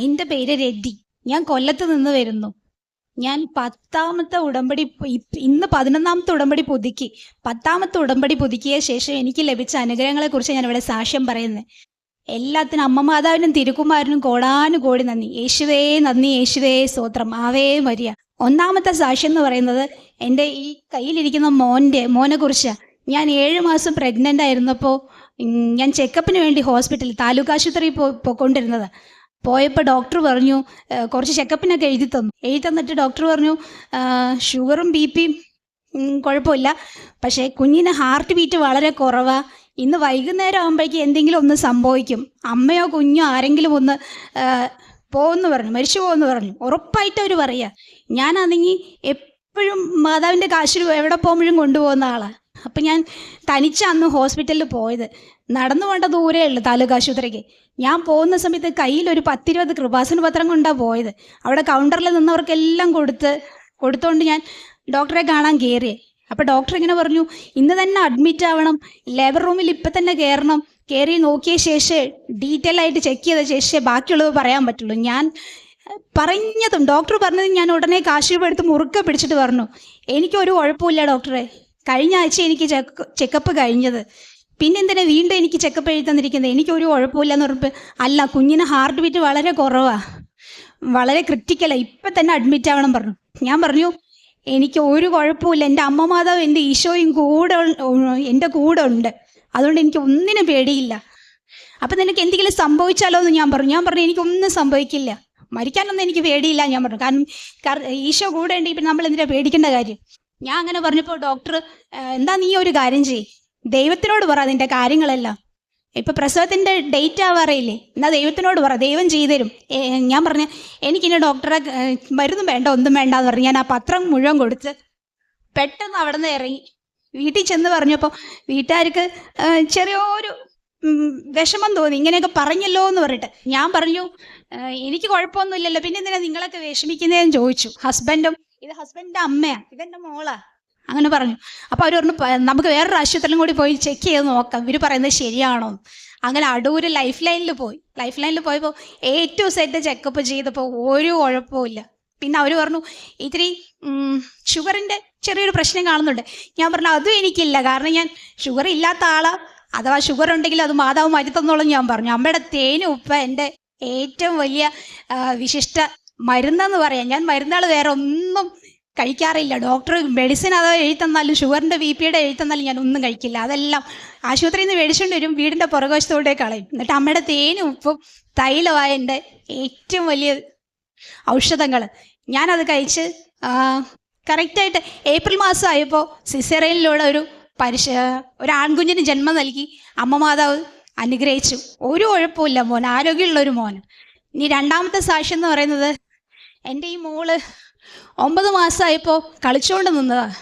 എന്റെ പേര് രതി ഞാൻ കൊല്ലത്ത് നിന്ന് വരുന്നു. ഞാൻ പത്താമത്തെ ഉടമ്പടി ഇന്ന് പതിനൊന്നാമത്തെ ഉടമ്പടി പുതുക്കി. പത്താമത്തെ ഉടമ്പടി പുതുക്കിയ ശേഷം എനിക്ക് ലഭിച്ച അനുഗ്രഹങ്ങളെ കുറിച്ച് ഞാൻ ഇവിടെ സാക്ഷ്യം പറയുന്നത് എല്ലാത്തിനും അമ്മ മാതാവിനും തിരുക്കുമാരനും കോടാനുകോടി നന്ദി. യേശുവേ നന്ദി യേശുവേ സ്തോത്രം. ആവേ വരിക. ഒന്നാമത്തെ സാക്ഷ്യം എന്ന് പറയുന്നത് എന്റെ ഈ കയ്യിലിരിക്കുന്ന മോന്റെ മോനെ കുറിച്ചാണ് ഞാൻ ഏഴ് മാസം പ്രഗ്നന്റ് ആയിരുന്നപ്പോൾ ഞാൻ ചെക്കപ്പിന് വേണ്ടി ഹോസ്പിറ്റലിൽ താലൂക്ക് ആശുപത്രിയിൽ പോയി പോയിക്കൊണ്ടിരുന്നത്. പോയപ്പോൾ ഡോക്ടർ പറഞ്ഞു കുറച്ച് ചെക്കപ്പിനൊക്കെ എഴുതി തന്നു. എഴുതി തന്നിട്ട് ഡോക്ടർ പറഞ്ഞു ഷുഗറും ബി പിയും കുഴപ്പമില്ല. പക്ഷേ കുഞ്ഞിന് ഹാർട്ട് ബീറ്റ് വളരെ കുറവാ. ഇന്ന് വൈകുന്നേരം ആകുമ്പോഴേക്കും എന്തെങ്കിലും ഒന്ന് സംഭവിക്കും. അമ്മയോ കുഞ്ഞോ ആരെങ്കിലും ഒന്ന് പോകുമെന്ന് പറഞ്ഞു മരിച്ചു പോകുമെന്ന് പറഞ്ഞു. ഉറപ്പായിട്ട് അവർ പറയുക ഞാനാണെങ്കിൽ എപ്പോഴും മാതാവിന്റെ കാശിൽ എവിടെ പോകുമ്പോഴും കൊണ്ടുപോകുന്ന ആളാണ് അപ്പം ഞാൻ തനിച്ചാന്ന് ഹോസ്പിറ്റലിൽ പോയത്. നടന്നു പോകേണ്ട ദൂരേ ഉള്ളു താലൂക്ക് ആശുപത്രിക്ക് ഞാൻ പോകുന്ന സമയത്ത് കയ്യിൽ ഒരു പത്തിരുപത് കൃപാസന പത്രം കൊണ്ടാണ് പോയത്. അവിടെ കൗണ്ടറിൽ നിന്നവർക്കെല്ലാം കൊടുത്ത് കൊടുത്തോണ്ട് ഞാൻ ഡോക്ടറെ കാണാൻ കയറി അപ്പോൾ ഡോക്ടർ ഇങ്ങനെ പറഞ്ഞു ഇന്ന് തന്നെ അഡ്മിറ്റ് ആവണം ലേബർ റൂമിൽ ഇപ്പൊ തന്നെ കയറണം കയറി നോക്കിയ ശേഷം ഡീറ്റെയിൽ ആയിട്ട് ചെക്ക് ചെയ്ത ശേഷമേ ബാക്കിയുള്ളത് പറയാൻ പറ്റുള്ളൂ. ഞാൻ പറഞ്ഞതും ഡോക്ടർ പറഞ്ഞതും ഞാൻ ഉടനെ കാശിപ്പ് എടുത്ത് മുറുക്ക പിടിച്ചിട്ട് പറഞ്ഞു. എനിക്കൊരു കുഴപ്പമില്ല ഡോക്ടറെ. കഴിഞ്ഞ ആഴ്ച എനിക്ക് ചെക്ക് ചെക്കപ്പ് കഴിഞ്ഞത്. പിന്നെ എന്തിനാ വീണ്ടും എനിക്ക് ചെക്കപ്പ് എഴുതി തന്നിരിക്കുന്നത്? എനിക്കൊരു കുഴപ്പമില്ല എന്ന് പറഞ്ഞപ്പോൾ അല്ല കുഞ്ഞിന് ഹാർട്ട് ബീറ്റ് വളരെ കുറവാണ് വളരെ ക്രിറ്റിക്കലാണ് ഇപ്പം തന്നെ അഡ്മിറ്റ് ആവണം പറഞ്ഞു. ഞാൻ പറഞ്ഞു എനിക്ക് ഒരു കുഴപ്പമില്ല. എന്റെ അമ്മ മാതാവ് എന്റെ ഈശോയും കൂടെ എന്റെ കൂടെ ഉണ്ട്. അതുകൊണ്ട് എനിക്ക് ഒന്നിനും പേടിയില്ല. അപ്പം നിനക്ക് എന്തെങ്കിലും സംഭവിച്ചാലോ എന്ന് ഞാൻ പറഞ്ഞു. ഞാൻ പറഞ്ഞു എനിക്കൊന്നും സംഭവിക്കില്ല. മരിക്കാനൊന്നും എനിക്ക് പേടിയില്ല ഞാൻ പറഞ്ഞു. കാരണം കാര- ഈശോ കൂടെ ഉണ്ട് ഇപ്പം നമ്മൾ എന്തിനാ പേടിക്കേണ്ട കാര്യം? ഞാൻ അങ്ങനെ പറഞ്ഞപ്പോൾ ഡോക്ടർ എന്താ നീ ഒരു കാര്യം ചെയ്യ്. ദൈവത്തിനോട് പറ നിന്റെ കാര്യങ്ങളെല്ലാം. ഇപ്പൊ പ്രസവത്തിന്റെ ഡേറ്റ് ആവാറില്ലേ എന്നാ ദൈവത്തിനോട് പറ. ദൈവം ചെയ്തുതരും ഞാൻ പറഞ്ഞ എനിക്കിനി ഡോക്ടറെ മരുന്നും വേണ്ട ഒന്നും വേണ്ട എന്ന് പറഞ്ഞു. ഞാൻ ആ പത്രം മുഴുവൻ കൊടുത്ത് പെട്ടെന്ന് അവിടെ നിന്ന് ഇറങ്ങി. വീട്ടിൽ ചെന്ന് പറഞ്ഞപ്പോൾ വീട്ടുകാർക്ക് ചെറിയൊരു വിഷമം തോന്നി. ഇങ്ങനെയൊക്കെ പറഞ്ഞല്ലോ എന്ന് പറഞ്ഞിട്ട്. ഞാൻ പറഞ്ഞു എനിക്ക് കുഴപ്പമൊന്നുമില്ലല്ലോ. പിന്നെ എന്തിനാ നിങ്ങളൊക്കെ വിഷമിക്കുന്നതെന്ന് ചോദിച്ചു. ഹസ്ബൻഡും ഇത് ഹസ്ബൻഡിന്റെ അമ്മയാ. ഇതെന്റെ മോളാ. അങ്ങനെ പറഞ്ഞു. അപ്പോൾ അവർ പറഞ്ഞു "പ- നമുക്ക് വേറൊരു ആശുപത്രിയിലും കൂടി പോയി ചെക്ക് ചെയ്ത് നോക്കാം. ഇവർ പറയുന്നത് ശരിയാണോ? എന്ന്." അങ്ങനെ അടൂര് ലൈഫ് ലൈനിൽ പോയി. ലൈഫ് ലൈനിൽ പോയപ്പോൾ ഏറ്റവും സെറ്റ് ചെക്കപ്പ് ചെയ്തപ്പോൾ ഒരു കുഴപ്പമില്ല പിന്നെ അവർ പറഞ്ഞു ഇത്തിരി ഷുഗറിന്റെ ചെറിയൊരു പ്രശ്നം കാണുന്നുണ്ട്. ഞാൻ പറഞ്ഞു അതും എനിക്കില്ല. കാരണം ഞാൻ ഷുഗർ ഇല്ലാത്ത ആളാണ് അഥവാ ഷുഗർ ഉണ്ടെങ്കിൽ അത് മാതാവ് മാറ്റി ഞാൻ പറഞ്ഞു. അമ്മയുടെ തേനും ഉപ്പ എന്റെ ഏറ്റവും വലിയ വിശിഷ്ട മരുന്നെന്ന് പറയാം. ഞാൻ മരുന്നുകൾ വേറെ ഒന്നും കഴിക്കാറില്ല. ഡോക്ടർ മെഡിസിൻ അതോ എഴുതി തന്നാലും ഷുഗറിന്റെ ബി പിയുടെ എഴുതി തന്നാലും ഞാൻ ഒന്നും കഴിക്കില്ല. അതെല്ലാം ആശുപത്രിയിൽ നിന്ന് മേടിച്ചുകൊണ്ട് വരും വീടിന്റെ പുറകുവശത്തോടെ കളയും. എന്നിട്ട് അമ്മയുടെ തേനും ഉപ്പും തൈലമായ എന്റെ ഏറ്റവും വലിയ ഔഷധങ്ങൾ ഞാനത് കഴിച്ച് കറക്റ്റായിട്ട് ഏപ്രിൽ മാസം ആയപ്പോൾ സിസേറിയനിലൂടെ ഒരു പരിശ ഒരു ആൺകുഞ്ഞിന് ജന്മം നൽകി അമ്മ മാതാവ് അനുഗ്രഹിച്ചു. ഒരു കുഴപ്പമില്ല മോൻ ആരോഗ്യമുള്ള ഒരു മോൻ ഇനി രണ്ടാമത്തെ സാക്ഷ്യം എന്ന് പറയുന്നത് എന്റെ ഈ മോൾ ഒമ്പത് മാസമായപ്പോൾ കളിച്ചുകൊണ്ട് നിന്നതാ.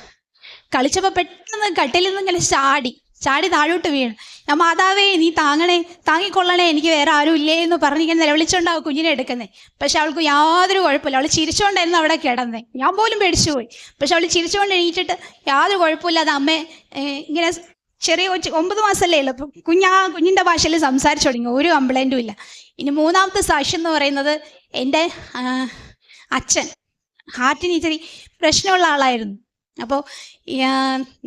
കളിച്ചപ്പോൾ പെട്ടെന്ന് കട്ടിലിൽ നിന്ന് ഇങ്ങനെ ചാടി ചാടി താഴോട്ട് വീണ്. ഞാൻ മാതാവേ നീ താങ്ങണേ താങ്ങിക്കൊള്ളണേ എനിക്ക് വേറെ ആരും ഇല്ലേ എന്ന് പറഞ്ഞ് പറഞ്ഞിങ്ങനെ നിലവിളിച്ചോണ്ടാവും കുഞ്ഞിനെ എടുക്കുന്നേ. പക്ഷെ അവൾക്ക് യാതൊരു കുഴപ്പമില്ല. അവൾ ചിരിച്ചോണ്ടായിരുന്നു അവിടെ കിടന്നേ. ഞാൻ പോലും പേടിച്ചു പോയി. പക്ഷെ അവൾ ചിരിച്ചുകൊണ്ട് എണീറ്റിട്ട് യാതൊരു കുഴപ്പമില്ലാതെ അമ്മേ ഇങ്ങനെ ചെറിയ കൊച്ചു ഒമ്പത് മാസമല്ലേ ഉള്ളൂ. അപ്പം കുഞ്ഞാ കുഞ്ഞിന്റെ ഭാഷയിൽ സംസാരിച്ചു തുടങ്ങി. ഒരു കംപ്ലൈന്റും ഇല്ല. ഇനി മൂന്നാമത്തെ സാക്ഷ്യം എന്ന് പറയുന്നത് എന്റെ അച്ഛൻ. ഹാർട്ടിന് ഇച്ചിരി പ്രശ്നമുള്ള ആളായിരുന്നു. അപ്പോൾ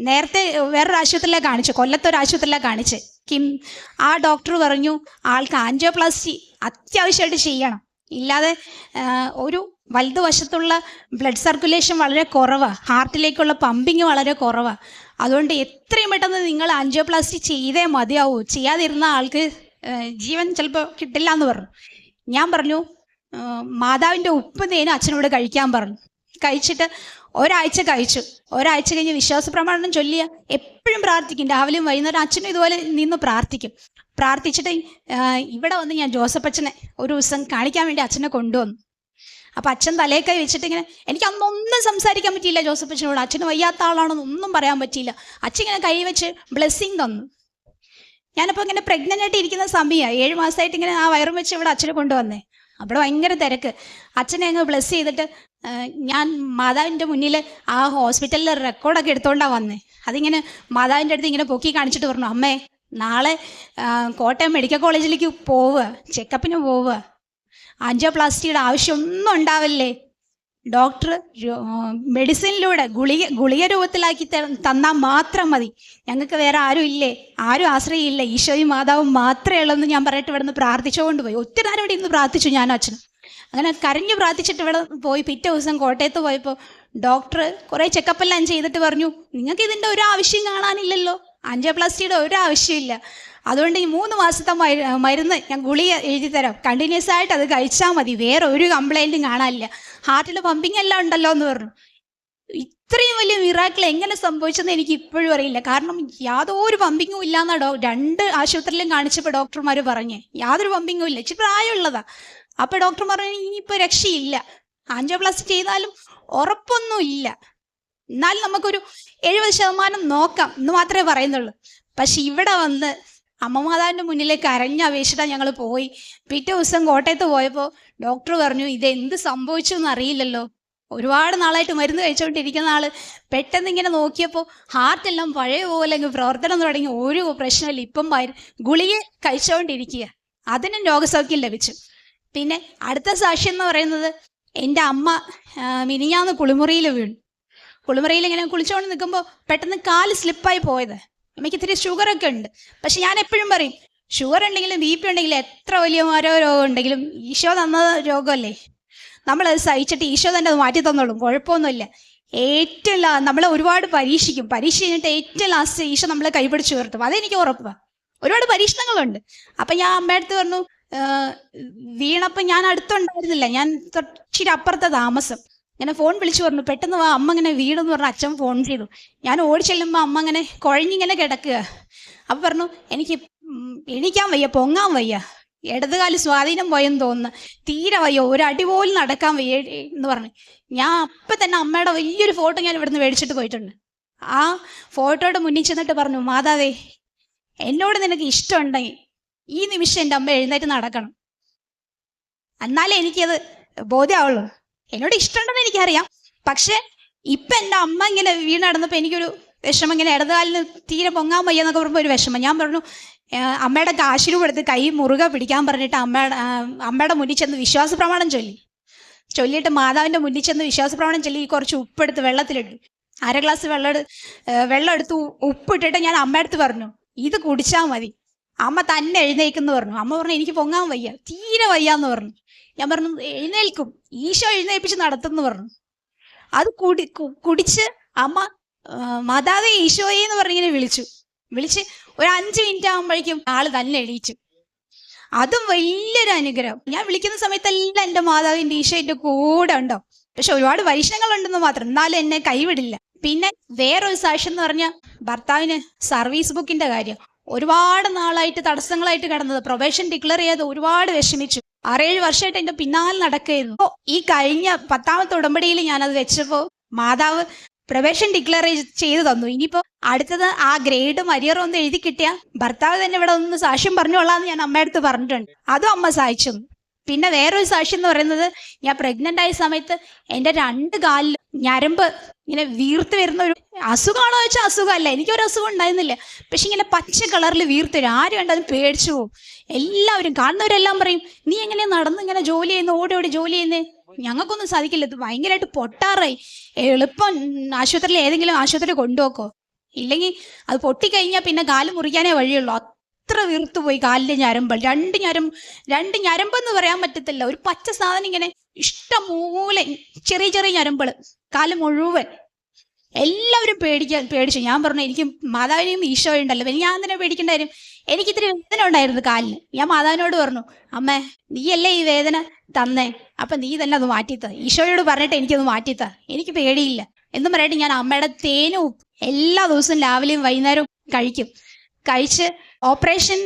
നേരത്തെ വേറൊരു ആശുപത്രിയിലാണ് കാണിച്ചു കൊല്ലത്തൊരു ആശുപത്രിയിലാണ് കാണിച്ച്. കിം ആ ഡോക്ടർ പറഞ്ഞു ആൾക്ക് ആൻജിയോപ്ലാസ്റ്റി അത്യാവശ്യമായിട്ട് ചെയ്യണം. ഇല്ലാതെ ഒരു വലതുവശത്തുള്ള ബ്ലഡ് സർക്കുലേഷൻ വളരെ കുറവാണ് ഹാർട്ടിലേക്കുള്ള പമ്പിങ് വളരെ കുറവാണ് അതുകൊണ്ട് എത്രയും പെട്ടെന്ന് നിങ്ങൾ ആൻജിയോപ്ലാസ്റ്റി ചെയ്തേ മതിയാവൂ. ചെയ്യാതിരുന്ന ആൾക്ക് ജീവൻ ചിലപ്പോൾ കിട്ടില്ല എന്ന് പറഞ്ഞു. ഞാൻ പറഞ്ഞു മാതാവിന്റെ ഉപ്പ് തേനും അച്ഛനോട് കഴിക്കാൻ പറഞ്ഞു. കഴിച്ചിട്ട് ഒരാഴ്ച കഴിച്ചു. ഒരാഴ്ച കഴിഞ്ഞ് വിശ്വാസ പ്രമാണം ചൊല്ലിയ എപ്പോഴും പ്രാർത്ഥിക്കും. രാവിലെയും വൈകുന്നേരം അച്ഛനും ഇതുപോലെ നിന്ന് പ്രാർത്ഥിക്കും. പ്രാർത്ഥിച്ചിട്ട് ഇവിടെ വന്ന് ഞാൻ ജോസഫ് അച്ഛനെ ഒരു ദിവസം കാണിക്കാൻ വേണ്ടി അച്ഛനെ കൊണ്ടുവന്നു. അപ്പം അച്ഛൻ തലേ കൈ വെച്ചിട്ട് ഇങ്ങനെ എനിക്ക് അന്നൊന്നും സംസാരിക്കാൻ പറ്റിയില്ല ജോസഫ് അച്ഛനോട് അച്ഛന് വയ്യാത്ത ആളാണെന്ന് ഒന്നും പറയാൻ പറ്റിയില്ല. അച്ഛൻ ഇങ്ങനെ കൈ വെച്ച് ബ്ലെസ്സിങ് തന്നു. ഞാനപ്പോൾ ഇങ്ങനെ പ്രഗ്നന്റ് ആയിട്ട് ഇരിക്കുന്ന സമയമാണ് ഏഴ് മാസമായിട്ട് ഇങ്ങനെ ആ വയറും വെച്ച് ഇവിടെ അച്ഛനെ കൊണ്ടുവന്നേ. അവിടെ ഭയങ്കര തിരക്ക്. അച്ഛനെ അങ്ങ് ബ്ലസ് ചെയ്തിട്ട് ഞാൻ മാതാവിന്റെ മുന്നിൽ ആ ഹോസ്പിറ്റലിൽ റെക്കോർഡൊക്കെ എടുത്തോണ്ടാണ് വന്നേ. അതിങ്ങനെ മാതാവിന്റെ അടുത്ത് ഇങ്ങനെ പൊക്കി കാണിച്ചിട്ട് പറഞ്ഞു അമ്മേ നാളെ കോട്ടയം മെഡിക്കൽ കോളേജിലേക്ക് പോവുക ചെക്കപ്പിന് പോവുക. ആൻജിയോപ്ലാസ്റ്റിയുടെ ആവശ്യമൊന്നും ഉണ്ടാവില്ലേ? ഡോക്ടർ മെഡിസിനിലൂടെ ഗുളിക ഗുളിക രൂപത്തിലാക്കി തന്നാൽ മാത്രം മതി. ഞങ്ങൾക്ക് വേറെ ആരും ഇല്ലേ? ആരും ആശ്രയില്ല. ഈശോയും മാതാവും മാത്രമേ ഉള്ളൂ എന്ന് ഞാൻ പറഞ്ഞിട്ട് നിന്ന് പ്രാർത്ഥിച്ചുകൊണ്ട് പോയി. ഒത്തിരി നേരം ഇവിടെ ഇന്ന് പ്രാർത്ഥിച്ചു ഞാൻ അച്ഛനും. അങ്ങനെ കരഞ്ഞു പ്രാർത്ഥിച്ചിട്ട് ഇവിടെ പോയി. പിറ്റേ ദിവസം കോട്ടയത്ത് പോയപ്പോൾ ഡോക്ടർ കുറേ ചെക്കപ്പ് എല്ലാം ചെയ്തിട്ട് പറഞ്ഞു നിങ്ങൾക്ക് ഇതിന്റെ ഒരു ആവശ്യം കാണാനില്ലല്ലോ. ആൻജിയോപ്ലാസ്റ്റിയുടെ ഒരു ആവശ്യമില്ല. അതുകൊണ്ട് ഈ മൂന്ന് മാസത്തെ മരു- മരുന്ന് ഞാൻ ഗുളി എഴുതി തരാം കണ്ടിന്യൂസ് ആയിട്ട് അത് കഴിച്ചാൽ മതി. വേറെ ഒരു കംപ്ലൈന്റും കാണാനില്ല. ഹാർട്ടിൽ പമ്പിങ് എല്ലാം ഉണ്ടല്ലോ എന്ന് പറഞ്ഞു. ഇത്രയും വലിയ മിറാക്കിൾ എങ്ങനെ സംഭവിച്ചെന്ന് എനിക്ക് ഇപ്പോഴും അറിയില്ല. കാരണം യാതൊരു പമ്പിങ്ങും ഇല്ലാന്ന ഡോ രണ്ട് ആശുപത്രിയിലും കാണിച്ചപ്പോൾ ഡോക്ടർമാർ പറഞ്ഞു. യാതൊരു പമ്പിങ്ങും ഇല്ല. ഇച്ചിരി പ്രായമുള്ളതാ. അപ്പൊ ഡോക്ടർ പറഞ്ഞു ഇനിയിപ്പോ രക്ഷയില്ല. ആൻജിയോപ്ലാസ്റ്റി ചെയ്താലും ഉറപ്പൊന്നും ഇല്ല. എന്നാലും നമുക്കൊരു എഴുപത് ശതമാനം നോക്കാം എന്ന് മാത്രമേ പറയുന്നുള്ളൂ. പക്ഷെ ഇവിടെ വന്ന് അമ്മമാതാവിന്റെ മുന്നിലേക്ക് അപേക്ഷിച്ചിട്ടാണ് ഞങ്ങൾ പോയി. പിറ്റേ ദിവസം കോട്ടയത്ത് പോയപ്പോൾ ഡോക്ടർ പറഞ്ഞു ഇത് എന്ത് സംഭവിച്ചു എന്ന് അറിയില്ലല്ലോ. ഒരുപാട് നാളായിട്ട് മരുന്ന് കഴിച്ചുകൊണ്ടിരിക്കുന്ന ആൾ പെട്ടെന്ന് ഇങ്ങനെ നോക്കിയപ്പോൾ ഹാർട്ടെല്ലാം പഴയ പോലെ അങ്ങ് പ്രവർത്തനം തുടങ്ങി. ഒരു പ്രശ്നമില്ല. ഇപ്പം ഗുളിക കഴിച്ചുകൊണ്ടിരിക്കുക അതിനും രോഗസൗഖ്യം ലഭിച്ചു. പിന്നെ അടുത്ത സാക്ഷ്യം എന്ന് പറയുന്നത് എന്റെ അമ്മ മിനിഞ്ഞാന്ന് കുളിമുറിയിൽ വീണു. കുളിമുറിയിൽ ഇങ്ങനെ കുളിച്ചുകൊണ്ട് നിൽക്കുമ്പോൾ പെട്ടെന്ന് കാൽ സ്ലിപ്പായി പോയത്. അമ്മയ്ക്ക് ഇത്തിരി ഷുഗറൊക്കെ ഉണ്ട്. പക്ഷെ ഞാൻ എപ്പോഴും പറയും ഷുഗർ ഉണ്ടെങ്കിലും ബി പി ഉണ്ടെങ്കിലും എത്ര വലിയ ഓരോ രോഗം ഉണ്ടെങ്കിലും ഈശോ തന്ന രോഗമല്ലേ? നമ്മളത് സഹിച്ചിട്ട് ഈശോ തന്നെ അത് മാറ്റി തന്നോളും. കുഴപ്പമൊന്നുമില്ല. ഏറ്റവും ലാ നമ്മൾ ഒരുപാട് പരീക്ഷിക്കും. പരീക്ഷ കഴിഞ്ഞിട്ട് ഏറ്റവും ലാസ്റ്റ് ഈശോ നമ്മളെ കൈപിടിച്ച് ഉയർത്തും. അതെനിക്ക് ഉറപ്പാണ് ഒരുപാട് പരീക്ഷണങ്ങളുണ്ട്. അപ്പം ഞാൻ അമ്മയടുത്ത് പറഞ്ഞു വീണപ്പോൾ വീണപ്പം ഞാൻ അടുത്തുണ്ടായിരുന്നില്ല. ഞാൻ തൊച്ചിരി അപ്പുറത്തെ താമസം. ഇങ്ങനെ ഫോൺ വിളിച്ചു പറഞ്ഞു. പെട്ടെന്ന് വാ അമ്മ ഇങ്ങനെ വീടെന്ന് പറഞ്ഞു അച്ഛൻ ഫോൺ ചെയ്തു. ഞാൻ ഓടി ചെല്ലുമ്പോൾ അമ്മ ഇങ്ങനെ കുഴഞ്ഞിങ്ങനെ കിടക്കുക. അപ്പം പറഞ്ഞു എനിക്ക് എണീക്കാൻ വയ്യ പൊങ്ങാൻ വയ്യ. ഇടതുകാൽ സ്വാധീനം പോയെന്ന് തോന്നുന്നു. തീരെ വയ്യ ഒരു അടി പോലും നടക്കാൻ വയ്യ എന്ന് പറഞ്ഞു. ഞാൻ അപ്പം തന്നെ അമ്മയുടെ വലിയൊരു ഫോട്ടോ ഞാൻ ഇവിടുന്ന് മേടിച്ചിട്ട് പോയിട്ടുണ്ട്. ആ ഫോട്ടോയുടെ മുന്നിൽ ചെന്നിട്ട് പറഞ്ഞു മാതാവേ എന്നോട് നിനക്ക് ഇഷ്ടമുണ്ടെങ്കിൽ ഈ നിമിഷം എന്റെ അമ്മ എഴുന്നേറ്റ് നടക്കണം. എന്നാലേ എനിക്കത് ബോധ്യമാവുള്ളൂ എന്നോട് ഇഷ്ടമുണ്ടെന്ന് എനിക്കറിയാം. പക്ഷെ ഇപ്പൊ എന്റെ അമ്മ ഇങ്ങനെ വീണ് നടന്നപ്പോൾ എനിക്കൊരു വിഷമം ഇങ്ങനെ ഇടതുകാലിന് തീരെ പൊങ്ങാൻ വയ്യ എന്നൊക്കെ പറയുമ്പോൾ ഒരു വിഷമം. ഞാൻ പറഞ്ഞു "ആ, അമ്മയുടെ കാശിനു എടുത്ത് കൈ മുറുകെ പിടിക്കാൻ പറഞ്ഞിട്ട് അമ്മയുടെ അമ്മയുടെ മുന്നിൽ ചെന്ന് വിശ്വാസ പ്രമാണം ചൊല്ലി. ചൊല്ലിയിട്ട് മാതാവിന്റെ മുന്നിൽ ചെന്ന് വിശ്വാസ പ്രമാണം ചൊല്ലി കുറച്ച് ഉപ്പെടുത്ത് വെള്ളത്തിലിട്ടു. അര ഗ്ലാസ് വെള്ളം വെള്ളം എടുത്ത് ഉപ്പിട്ടിട്ട് ഞാൻ അമ്മയടുത്ത് പറഞ്ഞു ഇത് കുടിച്ചാൽ മതി. അമ്മ തന്നെ എഴുന്നേൽക്കുന്നു പറഞ്ഞു. അമ്മ പറഞ്ഞു എനിക്ക് പൊങ്ങാൻ വയ്യ തീരെ വയ്യാന്ന് പറഞ്ഞു. ഞാൻ പറഞ്ഞു എഴുന്നേൽക്കും. ഈശോ എഴുന്നേൽപ്പിച്ച് നടത്തുന്നു പറഞ്ഞു. അത് കുടി കുടിച്ച് അമ്മ മാതാവേ ഈശോയെ എന്ന് പറഞ്ഞിങ്ങനെ വിളിച്ചു. വിളിച്ച് ഒരു അഞ്ച് മിനിറ്റ് ആകുമ്പോഴേക്കും ആൾ തന്നെ എണീച്ചു. അതും വലിയൊരു അനുഗ്രഹം. ഞാൻ വിളിക്കുന്ന സമയത്തെല്ലാം എന്റെ മാതാവിന്റെ ഈശോ എന്റെ കൂടെ ഉണ്ടാവും പക്ഷെ ഒരുപാട് വൈഷ്ണങ്ങൾ ഉണ്ടെന്ന് മാത്രം. എന്നാലും എന്നെ കൈവിടില്ല. പിന്നെ വേറൊരു സാക്ഷ്യം എന്ന് പറഞ്ഞാൽ ഭർത്താവിന് സർവീസ് ബുക്കിന്റെ കാര്യം. ഒരുപാട് നാളായിട്ട് തടസ്സങ്ങളായിട്ട് കിടന്നത്. പ്രൊബേഷൻ ഡിക്ലെയർ ചെയ്ത് ഒരുപാട് വിഷമിച്ചു. ആറേഴ് വർഷമായിട്ട് എന്റെ പിന്നാലെ നടക്കുകയായിരുന്നു. അപ്പോ ഈ കഴിഞ്ഞ പത്താമത്തെ ഉടമ്പടിയിൽ ഞാനത് വെച്ചപ്പോ മാതാവ് പ്രവേഷൻ ഡിക്ലെയർ ചെയ്ത് തന്നു. ഇനിയിപ്പോ അടുത്തത് ആ ഗ്രേഡ് മരിയറും ഒന്ന് എഴുതി കിട്ടിയ ഭർത്താവ് തന്നെ ഇവിടെ ഒന്ന് സാക്ഷ്യം പറഞ്ഞോളാന്ന് ഞാൻ അമ്മയടുത്ത് പറഞ്ഞിട്ടുണ്ട്. അതും അമ്മ സഹായിച്ചു. പിന്നെ വേറൊരു സാക്ഷ്യം എന്ന് പറയുന്നത് ഞാൻ പ്രഗ്നന്റ് ആയ സമയത്ത് എന്റെ രണ്ട് കാലിൽ ഞരമ്പ് ഇങ്ങനെ വീർത്ത് വരുന്ന ഒരു അസുഖമാണോ വെച്ചാൽ അസുഖമല്ല. എനിക്കൊരു അസുഖം ഉണ്ടായിരുന്നില്ല. പക്ഷെ ഇങ്ങനെ പച്ച കളറിൽ വീർത്ത് വരും. ആരും കണ്ടാലും പേടിച്ചു പോകും. എല്ലാവരും കാണുന്നവരെല്ലാം പറയും നീ എങ്ങനെ നടന്ന് ഇങ്ങനെ ജോലി ചെയ്യുന്നു? ഓടി ഓടി ജോലി ചെയ്യുന്നേ? ഞങ്ങൾക്കൊന്നും സാധിക്കില്ല. ഇത് ഭയങ്കരമായിട്ട് പൊട്ടാറായി. എളുപ്പം ആശുപത്രിയിൽ ഏതെങ്കിലും ആശുപത്രി കൊണ്ടുപോക്കോ? ഇല്ലെങ്കിൽ അത് പൊട്ടിക്കഴിഞ്ഞാൽ പിന്നെ കാൽ മുറിക്കാനേ വഴിയുള്ളൂ. അത്ര വീർത്തു പോയി കാലിലെ ഞരമ്പ് രണ്ട് ഞരമ്പ് രണ്ട് ഞരമ്പെന്ന് പറയാൻ പറ്റത്തില്ല. ഒരു പച്ച സാധനം ഇങ്ങനെ ഇഷ്ടമൂലെ ചെറിയ ചെറിയ ഞരമ്പൾ കാൽ മുഴുവൻ. എല്ലാവരും പേടിക്കാൻ പേടിച്ചു. ഞാൻ പറഞ്ഞു എനിക്ക് മാതാവിനെയും ഈശോ ഉണ്ടല്ലോ. ഞാൻ തന്നെ പേടിക്കേണ്ട കാര്യം? എനിക്ക് ഇത്തിരി വേദന ഉണ്ടായിരുന്നു കാലിന്. ഞാൻ മാതാവിനോട് പറഞ്ഞു അമ്മേ നീയല്ലേ ഈ വേദന തന്നേ? അപ്പൊ നീ തന്നെ അത് മാറ്റിത്ത. ഈശോയോട് പറഞ്ഞിട്ട് എനിക്കത് മാറ്റിത്ത. എനിക്ക് പേടിയില്ല. എന്നും പറയട്ടെ ഞാൻ അമ്മയുടെ തേനും എല്ലാ ദിവസവും രാവിലെയും വൈകുന്നേരവും കഴിക്കും. കഴിച്ച് ഓപ്പറേഷൻ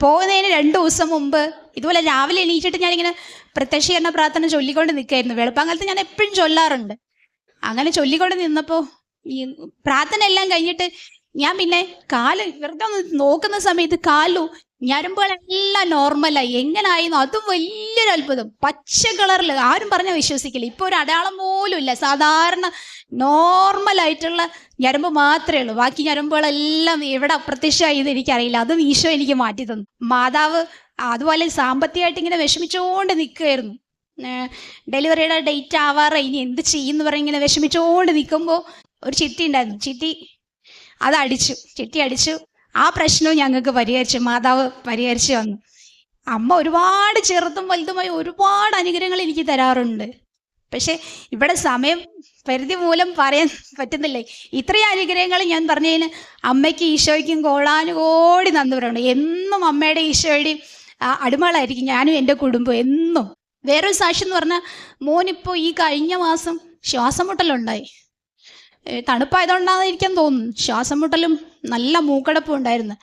പോകുന്നതിന് രണ്ട് ദിവസം മുമ്പ് ഇതുപോലെ രാവിലെ എണീറ്റിട്ട് ഞാനിങ്ങനെ പ്രത്യക്ഷീകരണ പ്രാർത്ഥന ചൊല്ലിക്കൊണ്ട് നിൽക്കായിരുന്നു. വെളുപ്പാങ്കാലത്ത് ഞാൻ എപ്പോഴും ചൊല്ലാറുണ്ട്. അങ്ങനെ ചൊല്ലിക്കൊണ്ട് നിന്നപ്പോൾ ഈ പ്രാർത്ഥന എല്ലാം കഴിഞ്ഞിട്ട് ഞാൻ പിന്നെ കാൽ വെറുതെ ഒന്ന് നോക്കുന്ന സമയത്ത് കാലു ഞരമ്പുകളെല്ലാം നോർമലായി എങ്ങനായിരുന്നു? അതും വലിയൊരു അത്ഭുതം. പച്ച കളറിൽ ആരും പറഞ്ഞാൽ വിശ്വസിക്കില്ല. ഇപ്പൊ ഒരു അടയാളം പോലും ഇല്ല. സാധാരണ നോർമൽ ആയിട്ടുള്ള ഞരമ്പ് മാത്രമേ ഉള്ളൂ. ബാക്കി ഞരമ്പുകളെല്ലാം എവിടെ അപ്രത്യക്ഷമായത് എനിക്കറിയില്ല അതും ഈശോ എനിക്ക് മാറ്റി തന്നു. മാതാവ് അതുപോലെ സാമ്പത്തികമായിട്ട് ഇങ്ങനെ വിഷമിച്ചുകൊണ്ട് നിൽക്കുകയായിരുന്നു ഡെലിവറിയുടെ ഡേറ്റ് ആവാറ് ഇനി എന്ത് ചെയ്യുമെന്ന് പറഞ്ഞ് ഇങ്ങനെ വിഷമിച്ചുകൊണ്ട് നിൽക്കുമ്പോൾ ഒരു ചിട്ടി ഉണ്ടായിരുന്നു. ചിട്ടി അത് അടിച്ചു ചിട്ടി അടിച്ചു. ആ പ്രശ്നവും ഞങ്ങൾക്ക് പരിഹരിച്ച് മാതാവ് പരിഹരിച്ചു വന്നു അമ്മ ഒരുപാട് ചെറുതും വലുതുമായി ഒരുപാട് അനുഗ്രഹങ്ങൾ എനിക്ക് തരാറുണ്ട്. പക്ഷെ ഇവിടെ സമയം പരിധി മൂലം പറയാൻ പറ്റുന്നില്ലേ? ഇത്രയും അനുഗ്രഹങ്ങൾ ഞാൻ പറഞ്ഞതിന് അമ്മയ്ക്ക് ഈശോയ്ക്കും കോളാനുകോടി നന്ദി പറയണം എന്നും അമ്മയുടെ ഈശോയുടെയും അടിമകളായിരിക്കും ഞാനും എന്റെ കുടുംബം എന്നും. വേറൊരു സാക്ഷി എന്ന് പറഞ്ഞാൽ മോനിപ്പോൾ ഈ കഴിഞ്ഞ മാസം ശ്വാസം മുട്ടലുണ്ടായി. തണുപ്പായതുകൊണ്ടാണെന്നിരിക്കാൻ തോന്നുന്നു. ശ്വാസം മുട്ടലും നല്ല മൂക്കടപ്പ് ഉണ്ടായിരുന്നു.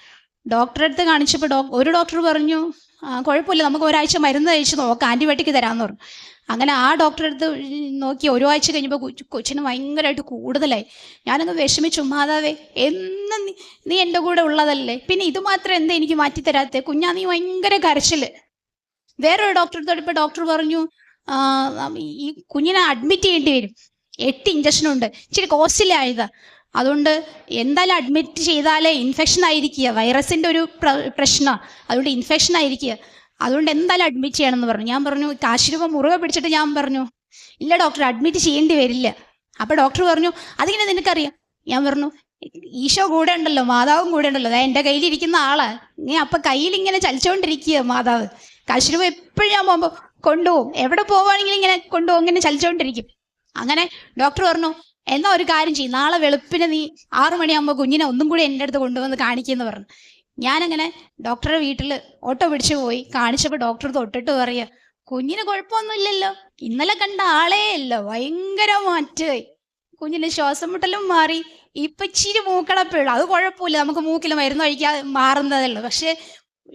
ഡോക്ടറെ അടുത്ത് കാണിച്ചപ്പോൾ ഡോ ഒരു ഡോക്ടർ പറഞ്ഞു "ആ, കുഴപ്പമില്ല നമുക്ക് ഒരാഴ്ച മരുന്ന് കഴിച്ച് നോക്കാം ആന്റിബയോട്ടിക് തരാമെന്ന് പറഞ്ഞു. അങ്ങനെ ആ ഡോക്ടറെ അടുത്ത് നോക്കി ഒരു ആഴ്ച കഴിഞ്ഞപ്പോൾ കൊച്ചു- കൊച്ചിന് ഭയങ്കരമായിട്ട് കൂടുതലായി. ഞാനങ്ങ് വിഷമിച്ചു മാതാവേ എന്നും നീ എന്റെ കൂടെ ഉള്ളതല്ലേ? പിന്നെ ഇത് മാത്രം എന്താ എനിക്ക് മാറ്റിത്തരാത്തെ കുഞ്ഞാ നീ ഭയങ്കര കരച്ചിൽ. വേറൊരു ഡോക്ടർ തൊട്ടപ്പോൾ ഡോക്ടർ പറഞ്ഞു "ആ, ഈ കുഞ്ഞിനെ അഡ്മിറ്റ് ചെയ്യേണ്ടി വരും. എട്ട് ഇഞ്ചക്ഷൻ ഉണ്ട്. ഇച്ചിരി കോസ്റ്റ്ലി ആയതാ. അതുകൊണ്ട് എന്തായാലും അഡ്മിറ്റ് ചെയ്താലേ ഇൻഫെക്ഷൻ ആയിരിക്കുക. വൈറസിന്റെ ഒരു പ്രശ്നമാണ് അതുകൊണ്ട് ഇൻഫെക്ഷൻ ആയിരിക്കുക. അതുകൊണ്ട് എന്തായാലും അഡ്മിറ്റ് ചെയ്യണം എന്ന് പറഞ്ഞു. ഞാൻ പറഞ്ഞു കാശ് രൂപ പിടിച്ചിട്ട് ഞാൻ പറഞ്ഞു ഇല്ല ഡോക്ടർ അഡ്മിറ്റ് ചെയ്യേണ്ടി വരില്ല. അപ്പോൾ ഡോക്ടർ പറഞ്ഞു അതിങ്ങനെ നിനക്കറിയാം. ഞാൻ പറഞ്ഞു ഈശോ കൂടെ ഉണ്ടല്ലോ മാതാവും കൂടെ ഉണ്ടല്ലോ. അതായത് എന്റെ കയ്യിലിരിക്കുന്ന ആളാ. നീ അപ്പം കയ്യിൽ ഇങ്ങനെ ചലിച്ചുകൊണ്ടിരിക്കുക മാതാവ്. കാശ് രൂപ എപ്പോഴും ഞാൻ പോകുമ്പോൾ കൊണ്ടുപോകും. എവിടെ പോവുകയാണെങ്കിലും ഇങ്ങനെ കൊണ്ടുപോകും ഇങ്ങനെ ചലിച്ചുകൊണ്ടിരിക്കും അങ്ങനെ ഡോക്ടർ പറഞ്ഞു എന്നാ ഒരു കാര്യം ചെയ്യും. നാളെ വെളുപ്പിന് നീ ആറു മണിയാകുമ്പോൾ കുഞ്ഞിനെ ഒന്നും കൂടി എന്റെ അടുത്ത് കൊണ്ടുവന്ന് കാണിക്കുമെന്ന് പറഞ്ഞു. ഞാനങ്ങനെ ഡോക്ടറെ വീട്ടിൽ ഓട്ടോ പിടിച്ചു പോയി. കാണിച്ചപ്പോൾ ഡോക്ടർ തൊട്ടിട്ട് പറയുക കുഞ്ഞിന് കുഴപ്പമൊന്നുമില്ലല്ലോ. ഇന്നലെ കണ്ട ആളേ അല്ല. ഭയങ്കര മാറ്റമായി കുഞ്ഞിന് ശ്വാസം മുട്ടലും മാറി. ഇപ്പൊ ഇച്ചിരി മൂക്കളപ്പുള്ളൂ അത് കുഴപ്പമില്ല. നമുക്ക് മൂക്കിൽ മരുന്ന് കഴിക്കാതെ മാറുന്നതേ ഉള്ളൂ. പക്ഷേ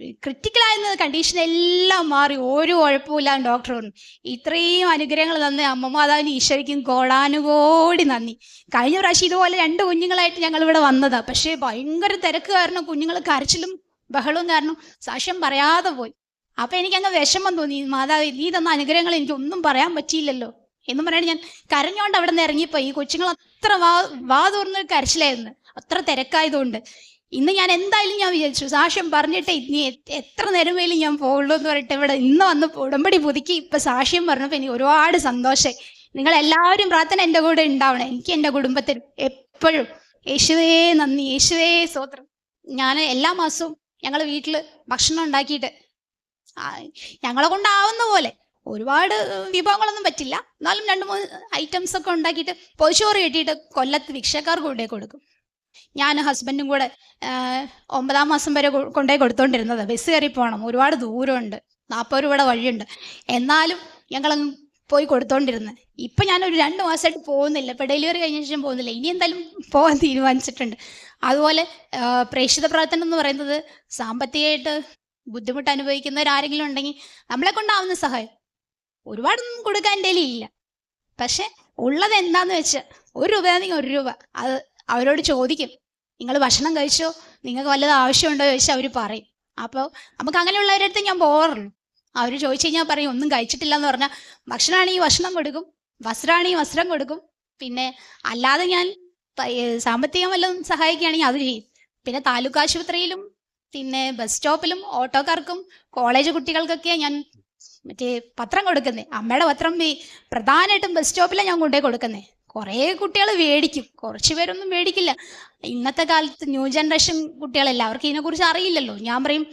ക്രിട്ടിക്കലായിരുന്ന കണ്ടീഷൻ എല്ലാം മാറി. ഒരു കുഴപ്പമില്ല ഡോക്ടർ പറഞ്ഞു. ഇത്രയും അനുഗ്രഹങ്ങൾ തന്ന അമ്മമാതാവിന് ഈശ്വരിക്കും കോടാനുകോടി നന്ദി. കഴിഞ്ഞ പ്രാവശ്യം ഇതുപോലെ രണ്ട് കുഞ്ഞുങ്ങളായിട്ട് ഞങ്ങൾ ഇവിടെ വന്നതാ. പക്ഷേ ഭയങ്കര തിരക്ക് കാരണം കുഞ്ഞുങ്ങൾ കരച്ചിലും ബഹളവും കാരണം സാക്ഷ്യം പറയാതെ പോയി. അപ്പൊ എനിക്ക് അങ്ങ് വിഷമം തോന്നി. മാതാവ് നീ തന്ന അനുഗ്രഹങ്ങൾ എനിക്ക് ഒന്നും പറയാൻ പറ്റിയില്ലല്ലോ. എന്ന് പറയാൻ ഞാൻ കരഞ്ഞോണ്ട് അവിടെ നിന്ന് ഇറങ്ങിപ്പോയി. ഈ കൊച്ചുങ്ങൾ അത്ര വാ വാ കരച്ചിലായിരുന്നു. അത്ര തിരക്കായതുകൊണ്ട്. ഇന്ന് ഞാൻ എന്തായാലും ഞാൻ വിചാരിച്ചു സാക്ഷ്യം പറഞ്ഞിട്ട് ഇനി എത്ര നേരം വേലും ഞാൻ പോകുള്ളൂ എന്ന് പറഞ്ഞിട്ട് ഇവിടെ ഇന്ന് വന്ന് ഉടമ്പടി പുതുക്കി ഇപ്പൊ സാക്ഷ്യം പറഞ്ഞപ്പോൾ എനിക്ക് ഒരുപാട് സന്തോഷമായി നിങ്ങൾ എല്ലാവരും പ്രാർത്ഥന എന്റെ കൂടെ ഉണ്ടാവണം. എനിക്ക് എന്റെ കുടുംബത്തിൽ എപ്പോഴും യേശുവേ നന്ദി യേശുവേ സ്തോത്രം. ഞാൻ എല്ലാ മാസവും ഞങ്ങൾ വീട്ടിൽ ഭക്ഷണം ഉണ്ടാക്കിയിട്ട് ഞങ്ങളെ കൊണ്ടാവുന്ന പോലെ ഒരുപാട് വിഭവങ്ങളൊന്നും പറ്റില്ല. എന്നാലും രണ്ട് മൂന്ന് ഐറ്റംസ് ഒക്കെ ഉണ്ടാക്കിയിട്ട് പൊതിച്ചോറ് കെട്ടിയിട്ട് കൊല്ലത്ത് ഭിക്ഷക്കാർക്ക് കൊണ്ടേ കൊടുക്കും. ഞാൻ ഹസ്ബൻഡും കൂടെ ഒമ്പതാം മാസം വരെ കൊണ്ടേ കൊടുത്തോണ്ടിരുന്നത്. ബസ് കയറി പോകണം ഒരുപാട് ദൂരമുണ്ട്. നാൽപ്പത് രൂപയുടെ വഴിയുണ്ട്. എന്നാലും ഞങ്ങളങ്ങ് പോയി കൊടുത്തോണ്ടിരുന്നത്. ഇപ്പം ഞാനൊരു രണ്ട് മാസമായിട്ട് പോകുന്നില്ല. ഇപ്പം ഡെലിവറി കഴിഞ്ഞ ശേഷം പോകുന്നില്ല. ഇനി എന്തായാലും പോകാൻ തീരുമാനിച്ചിട്ടുണ്ട്. അതുപോലെ പ്രേക്ഷിത പ്രവർത്തനം എന്ന് പറയുന്നത് സാമ്പത്തികമായിട്ട് ബുദ്ധിമുട്ട് അനുഭവിക്കുന്നവരാരെങ്കിലും ഉണ്ടെങ്കിൽ നമ്മളെ കൊണ്ടാവുന്ന സഹായം. ഒരുപാടൊന്നും കൊടുക്കാൻ എന്റെ ഇല്ല. പക്ഷെ ഉള്ളത് എന്താന്ന് വെച്ചാൽ ഒരു രൂപയാണെങ്കിൽ ഒരു രൂപ. അത് അവരോട് ചോദിക്കും നിങ്ങൾ ഭക്ഷണം കഴിച്ചോ? നിങ്ങൾക്ക് വല്ലതും ആവശ്യമുണ്ടോ? ചോദിച്ചാൽ അവർ പറയും. അപ്പോൾ നമുക്ക് അങ്ങനെയുള്ളവരുടെ അടുത്ത് ഞാൻ പോകാറുള്ളൂ. അവർ ചോദിച്ചു കഴിഞ്ഞാൽ പറയും ഒന്നും കഴിച്ചിട്ടില്ല എന്ന് പറഞ്ഞാൽ ഭക്ഷണമാണെങ്കിൽ ഭക്ഷണം കൊടുക്കും വസ്ത്രമാണെങ്കിൽ വസ്ത്രം കൊടുക്കും. പിന്നെ അല്ലാതെ ഞാൻ സാമ്പത്തികം വല്ലതും സഹായിക്കുകയാണെങ്കിൽ അത് ചെയ്യും. പിന്നെ താലൂക്ക് ആശുപത്രിയിലും പിന്നെ ബസ് സ്റ്റോപ്പിലും ഓട്ടോക്കാർക്കും കോളേജ് കുട്ടികൾക്കൊക്കെ ഞാൻ മറ്റേ പത്രം കൊടുക്കുന്നത് അമ്മയുടെ പത്രം പ്രധാനമായിട്ടും ബസ് സ്റ്റോപ്പിലാണ് ഞാൻ കൊണ്ടുപോയി കൊടുക്കുന്നേ. കുറേ കുട്ടികൾ മേടിക്കും കുറച്ച് പേരൊന്നും മേടിക്കില്ല ഇന്നത്തെ കാലത്ത് ന്യൂ ജനറേഷൻ കുട്ടികളല്ല അവർക്ക് ഇതിനെക്കുറിച്ച് അറിയില്ലല്ലോ. ഞാൻ പറയും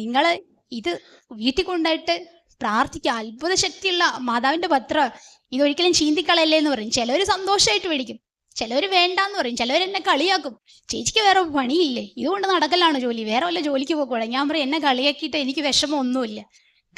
നിങ്ങൾ ഇത് വീട്ടിൽ കൊണ്ടായിട്ട് പ്രാർത്ഥിക്കുക. അത്ഭുത ശക്തിയുള്ള മാതാവിന്റെ പത്രം ഇതൊരിക്കലും ചീന്തിക്കളയല്ലേ എന്ന് പറയും. ചിലവർ സന്തോഷമായിട്ട് മേടിക്കും ചിലവർ വേണ്ടാന്ന് പറയും. ചിലവർ എന്നെ കളിയാക്കും. ചേച്ചിക്ക് വേറെ പണിയില്ലേ? ഇതുകൊണ്ട് നടക്കലാണ് ജോലി. വേറെ വല്ല ജോലിക്ക് പോകൂടെ ഞാൻ പറയും എന്നെ കളിയാക്കിയിട്ട് എനിക്ക് വിഷമം ഒന്നുമില്ല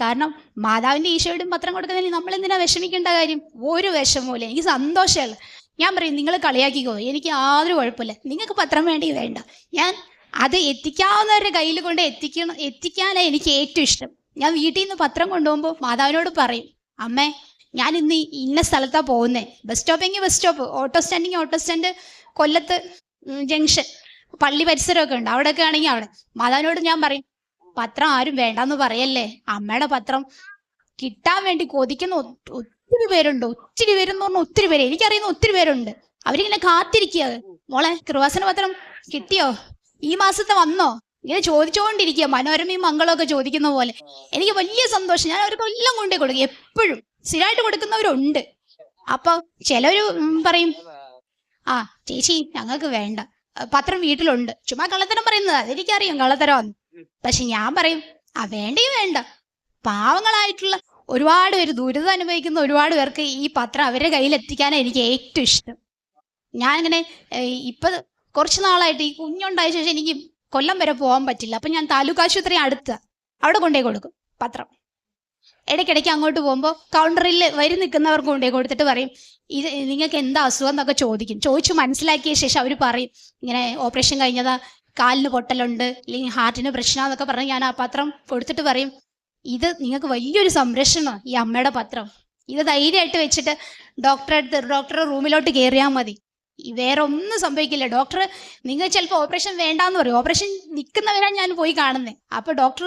കാരണം മാതാവിന്റെ ഈശോയുടെയും പത്രം കൊടുക്കുന്നതിന് നമ്മൾ എന്തിനാ വിഷമിക്കേണ്ട കാര്യം? ഒരു വിഷമവും എനിക്ക് സന്തോഷമല്ല. ഞാൻ പറയും നിങ്ങൾ കളിയാക്കിക്കോ. എനിക്ക് യാതൊരു കുഴപ്പമില്ല. നിങ്ങൾക്ക് പത്രം വേണ്ടി വേണ്ട. ഞാൻ അത് എത്തിക്കാവുന്നവരുടെ കയ്യിൽ കൊണ്ട് എത്തിക്കണം എത്തിക്കാനാണ് എനിക്ക് ഏറ്റവും ഇഷ്ടം. ഞാൻ വീട്ടിൽ നിന്ന് പത്രം കൊണ്ടുപോകുമ്പോൾ മാതാവിനോട് പറയും അമ്മേ ഞാൻ ഇന്ന് ഇന്ന സ്ഥലത്താണ് പോകുന്നത് bus സ്റ്റോപ്പെങ്കിൽ bus stop. Auto standing auto stand. കൊല്ലത്ത് ജംഗ്ഷൻ. പള്ളി പരിസരമൊക്കെ ഉണ്ട്. അവിടെയൊക്കെ ആണെങ്കിൽ അവിടെ. മാതാവിനോട് ഞാൻ പറയും പത്രം ആരും വേണ്ടാന്ന് പറയല്ലേ? അമ്മയുടെ പത്രം കിട്ടാൻ വേണ്ടി കൊതിക്കുന്ന ഒത്തിരി പേരുണ്ട്. ഒത്തിരി പേരെന്ന് പറഞ്ഞാൽ ഒത്തിരി പേര്. എനിക്കറിയുന്ന ഒത്തിരി പേരുണ്ട്. അവരിങ്ങനെ കാത്തിരിക്കുക മോളെ കൃവാസന പത്രം കിട്ടിയോ? ഈ മാസത്തെ വന്നോ? ഇങ്ങനെ ചോദിച്ചുകൊണ്ടിരിക്കുക മനോരമയും മംഗളമൊക്കെ ചോദിക്കുന്ന പോലെ. എനിക്ക് വലിയ സന്തോഷം. ഞാൻ അവർക്ക് എല്ലാം കൊണ്ടേ കൊടുക്കും. എപ്പോഴും സ്ഥിരമായിട്ട് കൊടുക്കുന്നവരുണ്ട്. അപ്പൊ ചിലവര് ഉം പറയും ആ ചേച്ചി ഞങ്ങൾക്ക് വേണ്ട. പത്രം വീട്ടിലുണ്ട്. ചുമ്മാ കള്ളത്തരം പറയുന്നത്. അതെനിക്കറിയാം കള്ളത്തരമാണ് പക്ഷെ ഞാൻ പറയും ആ വേണ്ടേ വേണ്ട. പാവങ്ങളായിട്ടുള്ള ഒരുപാട് പേര് ദുരിതം അനുഭവിക്കുന്ന ഒരുപാട് പേർക്ക് ഈ പത്രം അവരുടെ കയ്യിൽ എത്തിക്കാനാണ് എനിക്ക് ഏറ്റവും ഇഷ്ടം. ഞാൻ ഇങ്ങനെ ഇപ്പൊ കുറച്ച് നാളായിട്ട് ഈ കുഞ്ഞുണ്ടായ ശേഷം എനിക്ക് കൊല്ലം വരെ പോകാൻ പറ്റില്ല. അപ്പൊ ഞാൻ താലൂക്ക് ആശുപത്രി അടുത്ത അവിടെ കൊണ്ടേ കൊടുക്കും പത്രം. ഇടയ്ക്കിടയ്ക്ക് അങ്ങോട്ട് പോകുമ്പോൾ കൗണ്ടറിൽ വരി നിൽക്കുന്നവർക്ക് കൊണ്ടേ കൊടുത്തിട്ട് പറയും ഇത് നിങ്ങൾക്ക് എന്താ അസുഖം? എന്നൊക്കെ ചോദിക്കും. ചോദിച്ചു മനസ്സിലാക്കിയ ശേഷം അവർ പറയും ഇങ്ങനെ ഓപ്പറേഷൻ കഴിഞ്ഞതാ കാലിന് പൊട്ടലുണ്ട് അല്ലെങ്കിൽ ഹാർട്ടിന് പ്രശ്നം എന്നൊക്കെ പറഞ്ഞ് ഞാൻ ആ പത്രം കൊടുത്തിട്ട് പറയും ഇത് നിങ്ങൾക്ക് വലിയൊരു സംരക്ഷണം ഈ അമ്മയുടെ പത്രം. ഇത് ധൈര്യമായിട്ട് വെച്ചിട്ട് ഡോക്ടറെ അടുത്ത് ഡോക്ടറെ റൂമിലോട്ട് കയറിയാൽ മതി. വേറെ ഒന്നും സംഭവിക്കില്ല. ഡോക്ടർ നിങ്ങൾ ചിലപ്പോൾ ഓപ്പറേഷൻ വേണ്ടാന്ന് പറയും. ഓപ്പറേഷൻ നിൽക്കുന്നവരാണ് ഞാൻ പോയി കാണുന്നത് അപ്പോൾ ഡോക്ടർ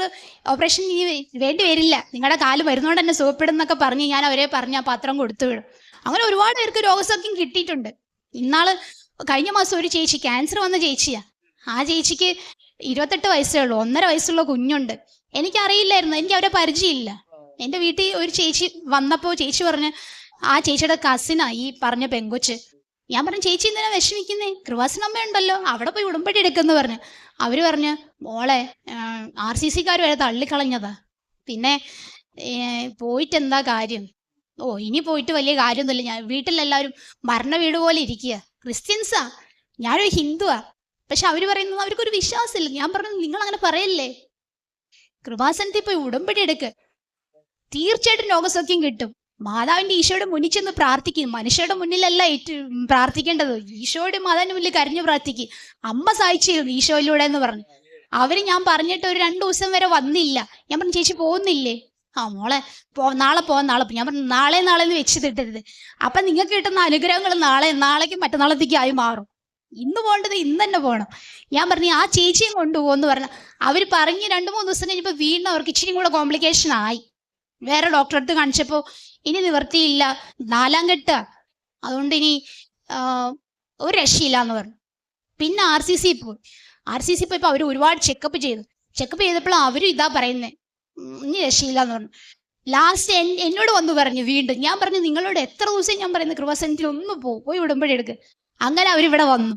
ഓപ്പറേഷൻ ഇനി വേണ്ടി വരില്ല. നിങ്ങളുടെ കാൽ മരുന്നുകൊണ്ട് തന്നെ സുഖപ്പെടുന്നൊക്കെ പറഞ്ഞ് ഞാൻ അവരെ പറഞ്ഞ് ആ പത്രം കൊടുത്തു വിടും. അങ്ങനെ ഒരുപാട് പേർക്ക് രോഗസൗഖ്യം കിട്ടിയിട്ടുണ്ട്. ഇന്നാൾ കഴിഞ്ഞ മാസം ഒരു ചേച്ചി ക്യാൻസർ വന്ന ചേച്ചിയാ ആ ചേച്ചിക്ക് ഇരുപത്തെട്ട് വയസ്സേ ഉള്ളൂ. ഒന്നര വയസ്സുള്ള കുഞ്ഞുണ്ട്. എനിക്കറിയില്ലായിരുന്നു. എനിക്ക് അവരെ പരിചയമില്ല. എന്റെ വീട്ടിൽ ഒരു ചേച്ചി വന്നപ്പോൾ ചേച്ചി പറഞ്ഞ് ആ ചേച്ചിയുടെ കസിനാ ഈ പറഞ്ഞ പെങ്കൊച്ച്. ഞാൻ പറഞ്ഞു ചേച്ചി എന്തിനാ വിഷമിക്കുന്നേ? കൃവാസനമ്മ ഉണ്ടല്ലോ അവിടെ പോയി ഉടുമ്പടി എടുക്കുന്നു പറഞ്ഞു. അവർ പറഞ്ഞു മോളെ ആർ സി സിക്കാർ വരെ തള്ളിക്കളഞ്ഞതാ. പിന്നെ പോയിട്ട് എന്താ കാര്യം? ഓ ഇനി പോയിട്ട് വലിയ കാര്യമൊന്നുമില്ല. ഞാൻ വീട്ടിലെല്ലാവരും മരണ വീട് പോലെ ഇരിക്കുക ക്രിസ്ത്യൻസാ. ഞാനൊരു ഹിന്ദുവാ. പക്ഷെ അവർ പറയുന്നത് അവർക്കൊരു വിശ്വാസമില്ല. ഞാൻ പറഞ്ഞു നിങ്ങൾ അങ്ങനെ പറയല്ലേ? കൃപാസനത്തിൽ പോയി ഉടമ്പടി എടുക്ക്. തീർച്ചയായിട്ടും രോഗസൗഖ്യം കിട്ടും. മാതാവിന്റെ ഈശോയുടെ മുന്നിൽ ചെന്ന് പ്രാർത്ഥിക്കും. മനുഷ്യരുടെ മുന്നിലല്ല പ്രാർത്ഥിക്കേണ്ടത്. ഈശോയുടെ മാതാവിന്റെ മുന്നിൽ കരഞ്ഞു പ്രാർത്ഥിക്കും. അമ്മ സഹായിച്ചിരുന്നു ഈശോയിലൂടെ എന്ന് പറഞ്ഞു. അവർ ഞാൻ പറഞ്ഞിട്ട് ഒരു രണ്ടു ദിവസം വരെ വന്നില്ല. ഞാൻ പറഞ്ഞു ചേച്ചി പോകുന്നില്ലേ? ആ മോളെ പോ നാളെ പോവാൻ നാളെ ഞാൻ പറഞ്ഞു നാളെ നാളെ എന്ന് വെച്ച് തിട്ടരുത് അപ്പൊ നിങ്ങൾക്ക് കിട്ടുന്ന അനുഗ്രഹങ്ങൾ നാളെ നാളേക്ക് മറ്റന്നാളത്തേക്ക് ആയി മാറും. ഇന്ന് പോകേണ്ടത് ഇന്ന് തന്നെ പോകണം. ഞാൻ പറഞ്ഞു ആ ചേച്ചിയും കൊണ്ടുപോകുമെന്ന് പറഞ്ഞു അവർ പറഞ്ഞ് രണ്ട് മൂന്ന് ദിവസം കഴിഞ്ഞപ്പോൾ വീണ്ടും അവർക്ക് ഇച്ചിരി കൂടെ കോംപ്ലിക്കേഷൻ ആയി. വേറെ ഡോക്ടറെ അടുത്ത് കാണിച്ചപ്പോൾ ഇനി നിവർത്തിയില്ല നാലാം കെട്ട അതുകൊണ്ട് ഇനി ഒരു രക്ഷയില്ല എന്ന് പറഞ്ഞു. പിന്നെ ആർ സി സി പോയി. ആർ സി സി പോയപ്പോൾ അവർ ഒരുപാട് ചെക്കപ്പ് ചെയ്തു. ചെക്കപ്പ് ചെയ്തപ്പോൾ അവരും ഇതാ പറയുന്നത് ഇനി രക്ഷയില്ല എന്ന് പറഞ്ഞു ലാസ്റ്റ് എന്നോട് വന്നു പറഞ്ഞു വീണ്ടും. ഞാൻ പറഞ്ഞു നിങ്ങളോട് എത്ര ദിവസം ഞാൻ പറയുന്നത് കൃപാസനത്തിൽ ഒന്ന് പോയി ഉടമ്പടി അങ്ങനെ അവരിവിടെ വന്നു.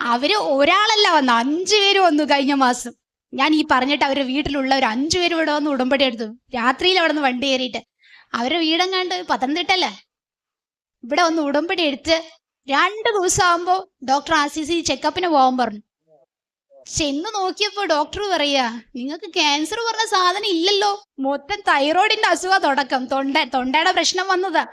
അവർ ഒരാളല്ല വന്നു അഞ്ചു പേര് വന്നു കഴിഞ്ഞ മാസം. ഞാൻ ഈ പറഞ്ഞിട്ട് അവരുടെ വീട്ടിലുള്ള ഒരു അഞ്ചു പേര് ഇവിടെ വന്ന് ഉടമ്പടി എടുത്തു. രാത്രിയിൽ അവിടെ നിന്ന് വണ്ടി കയറിയിട്ട്. അവരുടെ വീടെങ്ങാണ്ട് പത്തനംതിട്ടല്ലേ? ഇവിടെ വന്ന് ഉടമ്പടി എടുത്ത് രണ്ട് ദിവസം ആകുമ്പോ ഡോക്ടർ ആസിസി ചെക്കപ്പിന് പോകാൻ പറഞ്ഞു. ചെന്ന് നോക്കിയപ്പോ ഡോക്ടർ പറയാ നിങ്ങൾക്ക് ക്യാൻസർ പറഞ്ഞ സാധനം ഇല്ലല്ലോ. മൊത്തം തൈറോയിഡിന്റെ അസുഖ തുടക്കം. തൊണ്ട തൊണ്ടയുടെ പ്രശ്നം വന്നതാ.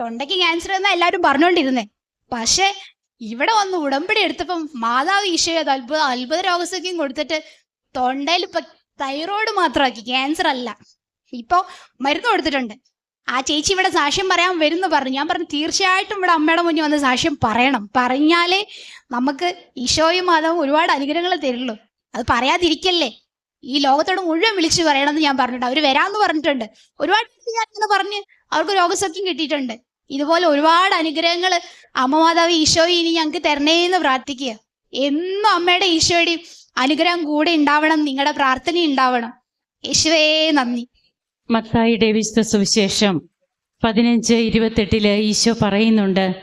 തൊണ്ടയ്ക്ക് ക്യാൻസർ എന്നാ എല്ലാരും പറഞ്ഞുകൊണ്ടിരുന്നേ പക്ഷെ ഇവിടെ വന്ന് ഉടമ്പടി എടുത്തപ്പം മാതാവ് ഈശോയെ അത് അത്ഭുത അത്ഭുത രോഗസൗഖ്യം കൊടുത്തിട്ട് തൊണ്ടയിൽ ഇപ്പൊ തൈറോയിഡ് മാത്രമാക്കി. ക്യാൻസർ അല്ല. ഇപ്പൊ മരുന്ന് കൊടുത്തിട്ടുണ്ട്. ആ ചേച്ചി ഇവിടെ സാക്ഷ്യം പറയാൻ വരുന്നു പറഞ്ഞു. ഞാൻ പറഞ്ഞു തീർച്ചയായിട്ടും ഇവിടെ അമ്മയുടെ മുന്നിൽ വന്ന് സാക്ഷ്യം പറയണം. പറഞ്ഞാലേ നമുക്ക് ഈശോയും മാതാവും ഒരുപാട് അനുഗ്രഹങ്ങൾ തരുള്ളൂ. അത് പറയാതിരിക്കല്ലേ? ഈ ലോകത്തോട് മുഴുവൻ വിളിച്ചു പറയണമെന്ന് ഞാൻ പറഞ്ഞിട്ടുണ്ട്. അവർ വരാന്ന് പറഞ്ഞിട്ടുണ്ട്. ഒരുപാട് ഞാൻ ഇങ്ങനെ പറഞ്ഞ് അവർക്ക് രോഗസൗഖ്യം കിട്ടിയിട്ടുണ്ട്. ഇതുപോലെ ഒരുപാട് അനുഗ്രഹങ്ങൾ അമ്മ മാതാവ് ഈശോയെ ഇനി ഞങ്ങൾക്ക് തരണേന്ന് പ്രാർത്ഥിക്കുക. എന്നും അമ്മയുടെ ഈശോയുടെയും അനുഗ്രഹം കൂടെ ഉണ്ടാവണം നിങ്ങളുടെ പ്രാർത്ഥന ഉണ്ടാവണം. യേശുവേ നന്ദി. മത്തായി ഡേവിസ് സുവിശേഷം പതിനഞ്ച് ഇരുപത്തെട്ടിൽ ഈശോ പറയുന്നുണ്ട്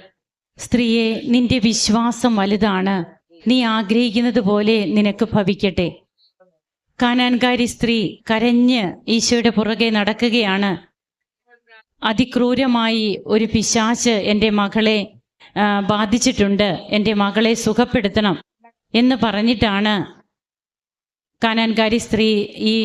സ്ത്രീയെ നിന്റെ വിശ്വാസം വലുതാണ്. നീ ആഗ്രഹിക്കുന്നത് പോലെ നിനക്ക് ഭവിക്കട്ടെ. കാനാൻകാരി സ്ത്രീ കരഞ്ഞ് ഈശോയുടെ പുറകെ നടക്കുകയാണ്. അതിക്രൂരമായി ഒരു പിശാച് എന്റെ മകളെ ബാധിച്ചിട്ടുണ്ട്. എന്റെ മകളെ സുഖപ്പെടുത്തണം എന്ന് പറഞ്ഞിട്ടാണ് കാനാൻകാരി സ്ത്രീ ഈ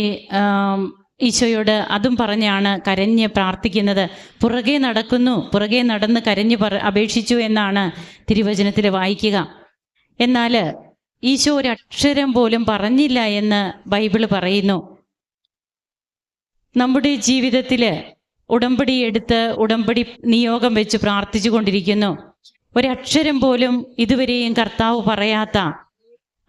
ഈശോയോട് അതും പറഞ്ഞാണ് കരഞ്ഞ് പ്രാർത്ഥിക്കുന്നത്. പുറകെ നടക്കുന്നു പുറകെ നടന്ന് കരഞ്ഞ് പറ അപേക്ഷിച്ചു എന്നാണ് തിരുവചനത്തിൽ വായിക്കുക. എന്നാൽ ഈശോ ഒരു അക്ഷരം പോലും പറഞ്ഞില്ല എന്ന് ബൈബിൾ പറയുന്നു. നമ്മുടെ ജീവിതത്തിൽ ഉടമ്പടി എടുത്ത് ഉടമ്പടി നിയോഗം വെച്ച് പ്രാർത്ഥിച്ചു കൊണ്ടിരിക്കുന്നു ഒരക്ഷരം പോലും ഇതുവരെയും കർത്താവ് പറയാത്ത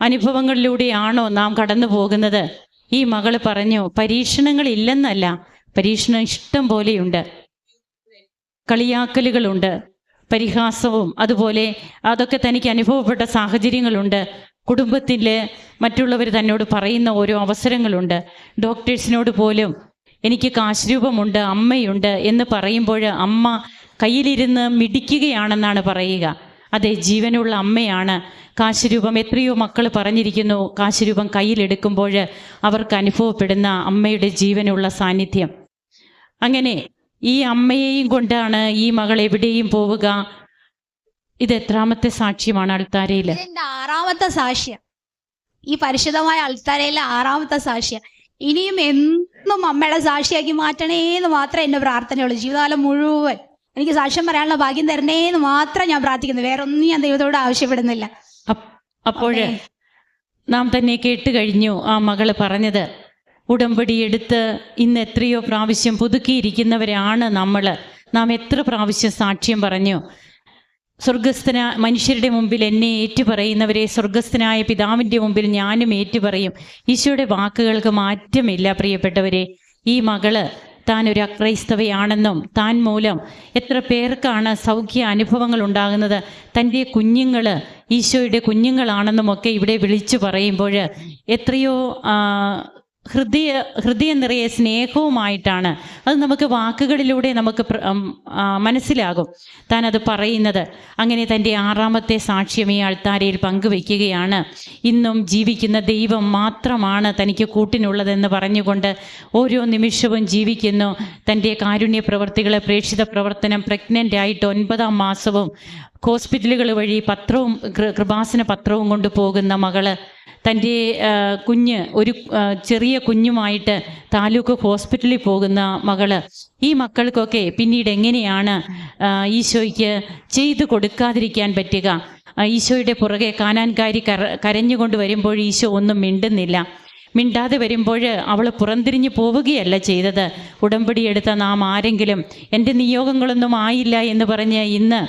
അനുഭവങ്ങളിലൂടെയാണോ നാം കടന്നു പോകുന്നത്? ഈ മകൾ പറഞ്ഞു പരീക്ഷണങ്ങൾ ഇല്ലെന്നല്ല പരീക്ഷണം ഇഷ്ടം പോലെയുണ്ട്. കളിയാക്കലുകളുണ്ട് പരിഹാസവും അതുപോലെ അതൊക്കെ തനിക്ക് അനുഭവപ്പെട്ട സാഹചര്യങ്ങളുണ്ട്. കുടുംബത്തിൽ മറ്റുള്ളവർ തന്നോട് പറയുന്ന ഓരോ അവസരങ്ങളുണ്ട്. ഡോക്ടേഴ്സിനോട് പോലും എനിക്ക് കാശ്രൂപമുണ്ട് അമ്മയുണ്ട് എന്ന് പറയുമ്പോൾ അമ്മ കയ്യിലിരുന്ന് മിടിക്കുകയാണെന്നാണ് പറയുക. അതെ ജീവനുള്ള അമ്മയാണ്. കാശുരൂപം എത്രയോ മക്കൾ പറഞ്ഞിരിക്കുന്നു കാശുരൂപം കയ്യിലെടുക്കുമ്പോൾ അവർക്ക് അനുഭവപ്പെടുന്ന അമ്മയുടെ ജീവനുള്ള സാന്നിധ്യം. അങ്ങനെ ഈ അമ്മയെയും കൊണ്ടാണ് ഈ മകൾ എവിടെയും പോവുക. ഇത് എത്രാമത്തെ സാക്ഷ്യമാണ് അൾത്താരയിൽ ആറാമത്തെ സാക്ഷ്യം. ഈ പരിശുദ്ധമായ അൾത്താരയിലെ ആറാമത്തെ സാക്ഷ്യം. ഇനിയും എന്നും അമ്മയുടെ സാക്ഷിയാക്കി മാറ്റണേ എന്ന് മാത്രമേ എന്റെ പ്രാർത്ഥനയുള്ളൂ. ജീവിതകാലം മുഴുവൻ എനിക്ക് സാക്ഷ്യം പറയാനുള്ള ഭാഗ്യം തരണേ എന്ന് മാത്രം ഞാൻ പ്രാർത്ഥിക്കുന്നു. വേറെ ഒന്നും ഞാൻ ദൈവത്തോട് ആവശ്യപ്പെടുന്നില്ല. അപ്പോഴേ നാം തന്നെ കേട്ട് കഴിഞ്ഞു ആ മകൾ പറഞ്ഞത്. ഉടമ്പടി എടുത്ത് ഇന്ന് എത്രയോ പ്രാവശ്യം പുതുക്കിയിരിക്കുന്നവരാണ് നമ്മൾ നാം എത്ര പ്രാവശ്യം സാക്ഷ്യം പറഞ്ഞു. സ്വർഗസ്ഥന മനുഷ്യരുടെ മുമ്പിൽ എന്നെ ഏറ്റുപറയുന്നവരെ സ്വർഗസ്ഥനായ പിതാവിന്റെ മുമ്പിൽ ഞാനും ഏറ്റുപറയും. ഈശോയുടെ വാക്കുകൾക്ക് മാറ്റമില്ല പ്രിയപ്പെട്ടവരെ. ഈ മകൾ താൻ ഒരു അക്രൈസ്തവയാണെന്നും താൻ മൂലം എത്ര പേർക്കാണ് സൗഖ്യ അനുഭവങ്ങൾ ഉണ്ടാകുന്നത്. തന്റെ കുഞ്ഞുങ്ങൾ ഈശോയുടെ കുഞ്ഞുങ്ങളാണെന്നുമൊക്കെ ഇവിടെ വിളിച്ചു പറയുമ്പോൾ എത്രയോ ഹൃദയ ഹൃദയം നിറയെ സ്നേഹവുമായിട്ടാണ്. അത് നമുക്ക് വാക്കുകളിലൂടെ നമുക്ക് മനസ്സിലാകും. താൻ അത് പറയുന്നത്. അങ്ങനെ തന്റെ ആറാമത്തെ സാക്ഷ്യം ഈ അൾത്താരയിൽ പങ്കുവെക്കുകയാണ് ഇന്നും ജീവിക്കുന്ന ദൈവം മാത്രമാണ് തനിക്ക് കൂട്ടിനുള്ളതെന്ന് പറഞ്ഞുകൊണ്ട് ഓരോ നിമിഷവും ജീവിക്കുന്നു. തന്റെ കാരുണ്യ പ്രവർത്തികളെ പ്രേക്ഷിത പ്രവർത്തനം പ്രഗ്നന്റ് ആയിട്ട് ഒൻപതാം മാസവും ഹോസ്പിറ്റലുകൾ വഴി പത്രവും കൃപാസന പത്രവും കൊണ്ടുപോകുന്ന മകൾ തന്റെ കുഞ്ഞ് ഒരു ചെറിയ കുഞ്ഞുമായിട്ട് താലൂക്ക് ഹോസ്പിറ്റലിൽ പോകുന്ന മകൾ. ഈ മക്കൾക്കൊക്കെ പിന്നീട് എങ്ങനെയാണ് ഈശോയ്ക്ക് ചെയ്തു കൊടുക്കാതിരിക്കാൻ പറ്റുക? ഈശോയുടെ പുറകെ കാനാൻകാരി കര കരഞ്ഞുകൊണ്ട് വരുമ്പോൾ ഈശോ ഒന്നും മിണ്ടുന്നില്ല. മിണ്ടാതെ വരുമ്പോൾ അവൾ പുറംതിരിഞ്ഞു പോവുകയല്ല ചെയ്തത്. ഉടമ്പടി എടുത്ത നാം ആരെങ്കിലും എന്റെ നിയോഗങ്ങളൊന്നും ആയില്ല എന്ന് പറഞ്ഞ് ഇന്ന്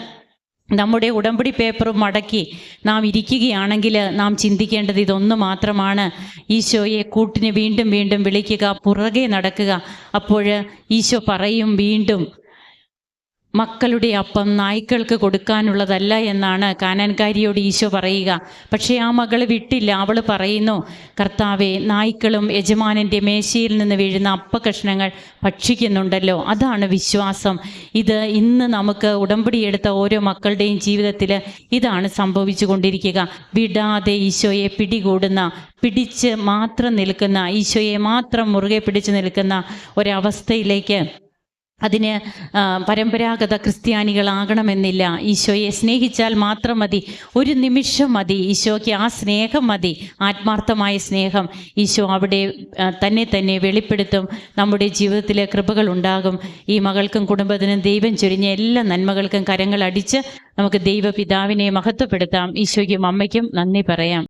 നമ്മുടെ ഉടമ്പടി പേപ്പറും മടക്കി നാം ഇരിക്കുകയാണെങ്കിൽ നാം ചിന്തിക്കേണ്ടത് ഇതൊന്നു മാത്രമാണ്. ഈശോയെ കൂട്ടിന് വീണ്ടും വീണ്ടും വിളിക്കുക പുറകെ നടക്കുക. അപ്പോൾ ഈശോ പറയും വീണ്ടും മക്കളുടെ അപ്പം നായ്ക്കൾക്ക് കൊടുക്കാനുള്ളതല്ല എന്നാണ് കാനാൻകാരിയോട് ഈശോ പറയുക. പക്ഷേ ആ മകൾ വിട്ടില്ല. അവൾ പറയുന്നു കർത്താവെ നായ്ക്കളും യജമാനന്റെ മേശയിൽ നിന്ന് വീഴുന്ന അപ്പകഷ്ണങ്ങൾ ഭക്ഷിക്കുന്നുണ്ടല്ലോ. അതാണ് വിശ്വാസം. ഇത് ഇന്ന് നമുക്ക് ഉടമ്പടിയെടുത്ത ഓരോ മക്കളുടെയും ജീവിതത്തിൽ ഇതാണ് സംഭവിച്ചു കൊണ്ടിരിക്കുക വിടാതെ ഈശോയെ പിടികൂടുന്ന പിടിച്ച് മാത്രം നിൽക്കുന്ന ഈശോയെ മാത്രം മുറുകെ പിടിച്ച് നിൽക്കുന്ന ഒരവസ്ഥയിലേക്ക് അതിന് പരമ്പരാഗത ക്രിസ്ത്യാനികളാകണമെന്നില്ല. ഈശോയെ സ്നേഹിച്ചാൽ മാത്രം മതി. ഒരു നിമിഷം മതി. ഈശോയ്ക്ക് ആ സ്നേഹം മതി. ആത്മാർത്ഥമായ സ്നേഹം. ഈശോ അവിടെ തന്നെ തന്നെ വെളിപ്പെടുത്തും. നമ്മുടെ ജീവിതത്തിലെ കൃപകൾ ഉണ്ടാകും. ഈ മകൾക്കും കുടുംബത്തിനും ദൈവം ചൊരിഞ്ഞ എല്ലാ നന്മകൾക്കും കരങ്ങൾ അടിച്ച് നമുക്ക് ദൈവപിതാവിനെ മഹത്വപ്പെടുത്താം. ഈശോയ്ക്കും അമ്മയ്ക്കും നന്ദി പറയാം.